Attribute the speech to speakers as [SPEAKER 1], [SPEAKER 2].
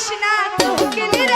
[SPEAKER 1] করিস না তোকে